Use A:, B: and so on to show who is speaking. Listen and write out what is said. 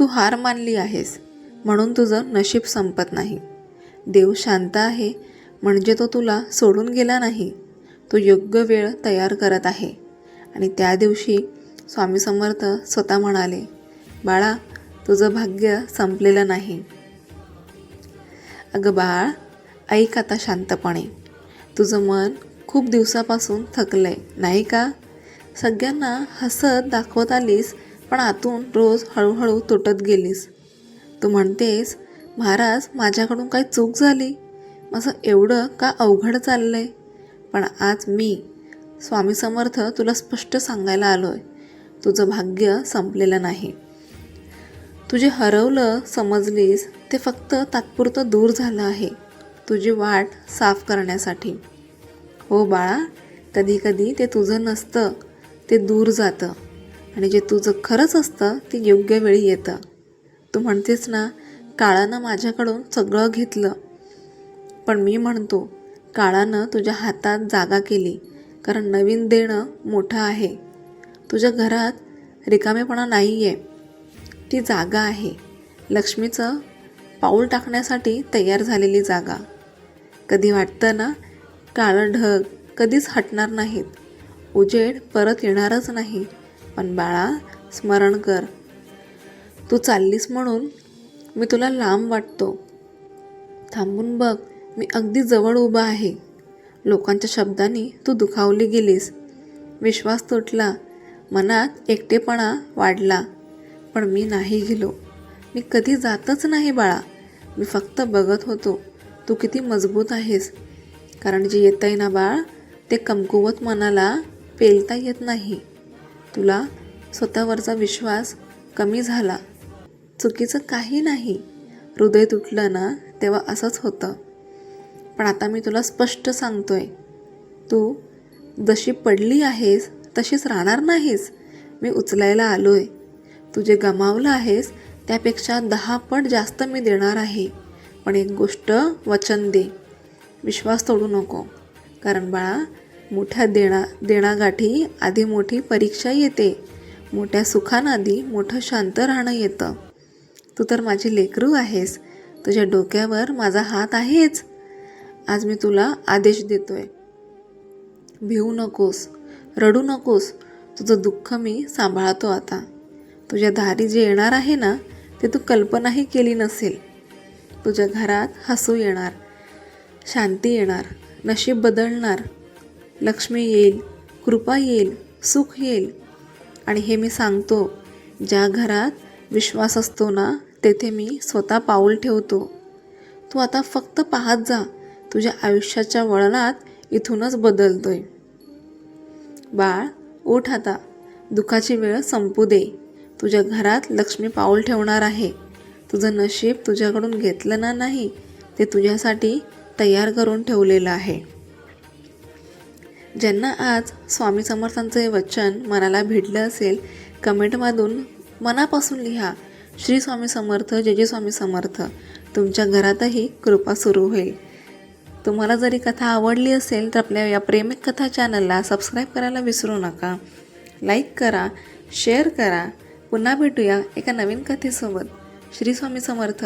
A: तू हार मानली आहेस म्हणून तुझं नशीब संपत नाही. देव शांत आहे म्हणजे तो तुला सोडून गेला नाही. तो योग्य वेळ तयार करत आहे. आणि त्या दिवशी स्वामी समर्थ स्वतः म्हणाले बाळा तुझं भाग्य संपलेलं नाही. अगं बाळ ऐक आता शांतपणे. तुझं मन खूप दिवसापासून थकलंय नाही का? सगळ्यांना हसत दाखवत आलीस पण आतून रोज हळूहळू तुटत गेलीस. तू म्हणतेस महाराज माझ्याकडून काही चूक झाली? माझं एवढं का अवघड चाललंय? पण आज मी स्वामी समर्थ तुला स्पष्ट सांगायला आलो आहे तुझं भाग्य संपलेलं नाही. तुझे हरवलं समजलीस ते फक्त तात्पुरतं दूर झालं आहे. तुझी वाट साफ करण्यासाठी. हो बाळा कधीकधी ते तुझं नसतं ते दूर जातं. आणि जे तुझं खरंच असतं ते योग्य वेळी येतं. तू म्हणतेस ना काळानं माझ्याकडून सगळं घेतलं. पण मी म्हणतो काळानं तुझ्या हातात जागा केली कारण नवीन देणं मोठं आहे. तुझ्या घरात रिकामेपणा नाही आहे ती जागा आहे. लक्ष्मीचं पाऊल टाकण्यासाठी तयार झालेली जागा. कधी वाटतं ना काळं ढग कधीच हटणार नाहीत. उजेड परत येणारच नाही. पण बाळा स्मरण कर. तू चाललीस म्हणून मी तुला लांब वाटतो. थांबून बघ मी अगदी जवळ उभा आहे. लोकांच्या शब्दांनी तू दुखावली गेलीस. विश्वास तुटला. मनात एकटेपणा वाढला. पण मी नाही गेलो. मी कधी जातच नाही बाळा. मी फक्त बघत होतो. तू किती मजबूत आहेस. कारण जे येत आहे ना बाळ ते कमकुवत मनाला पेलता येत नाही. तुला स्वतःवरचा विश्वास कमी झाला. चुकीचं काही नाही. हृदय तुटलं ना तेव्हा असंच होतं. पण आता मी तुला स्पष्ट सांगतोय. तू जशी पडली आहेस तशीच राहणार नाहीस. मी उचलायला आलो आहे तू जे गमावलं आहेस त्यापेक्षा दहा पट जास्त मी देणार आहे. पण एक गोष्ट वचन दे. विश्वास तोडू नको. कारण बाळा मोठ्या देणा देणागाठी आधी मोठी परीक्षा येते. मोठ्या सुखांआधी मोठं शांत राहणं येतं. तू तर माझी लेकरू आहेस. तुझ्या डोक्यावर माझा हात आहेच. आज मी तुला आदेश देतोय. भिवू नकोस. रडू नकोस. तुझं दुःख मी सांभाळतो आता. तुझ्या दारी जे येणार आहे ना ते तू कल्पनाही केली नसेल. तुझ्या घरात हसू येणार. शांती येणार. नशीब बदलणार. लक्ष्मी येईल कृपा येईल सुख येईल. आणि हे मी सांगतो ज्या घरात विश्वास असतो ना तेथे मी स्वतः पाऊल ठेवतो. तू आता फक्त पाहत जा तुझ्या आयुष्याच्या वळणात इथूनच बदलतोय. बाळ उठ आता. दुखाची वेळ संपू दे. तुझ्या घरात लक्ष्मी पाऊल ठेवणार आहे. तुझं नशीब तुझ्याकडून घेतलं ना नाही ते तुझ्यासाठी तयार करून ठेवलेलं आहे. ज्यांना आज स्वामी समर्थांचं वचन मनाला भिडलं असेल कमेंटमधून मनापासून लिहा श्री स्वामी समर्थ जे जे स्वामी समर्थ तुमच्या घरातही कृपा सुरू होईल. तुम्हाला जरी कथा आवडली असेल तर आपल्या या प्रेमिक कथा चॅनलला सबस्क्राईब करायला विसरू नका. लाईक करा शेअर करा. पुन्हा भेटूया एका नवीन कथेसोबत. श्री स्वामी समर्थ